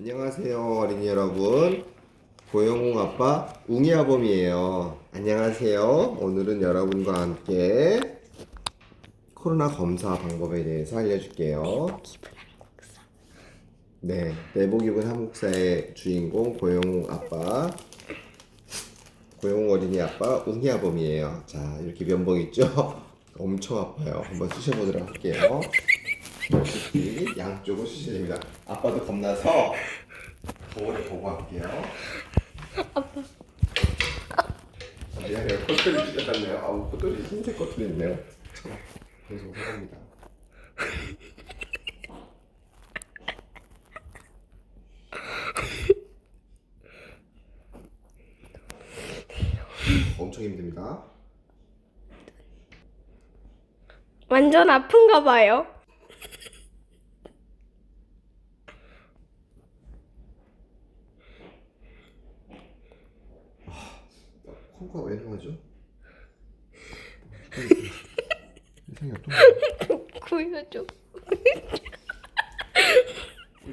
안녕하세요 어린이 여러분. 고영웅 아빠 웅이 아범이에요. 안녕하세요. 오늘은 여러분과 함께 코로나 검사 방법에 대해서 알려줄게요. 네 내복 입은 한국사의 주인공 고영웅 아빠. 고영웅 어린이 아빠 웅이 아범이에요. 자 이렇게 면봉 있죠? 엄청 아파요. 한번 쑤셔보도록 할게요 이렇게 양쪽을 쑤셔야 됩니다. 아빠도 겁나서 거울에 보고 할게요. 아빠. 미안해요. 코털이 찢어졌네요. 아우 코털이 흰색 코털이 있네요. 참, 계속 해봅니다. 엄청 힘듭니다. 완전 아픈가 봐요. 콩가 왜 나오죠? 이상이 어떤 구해줘.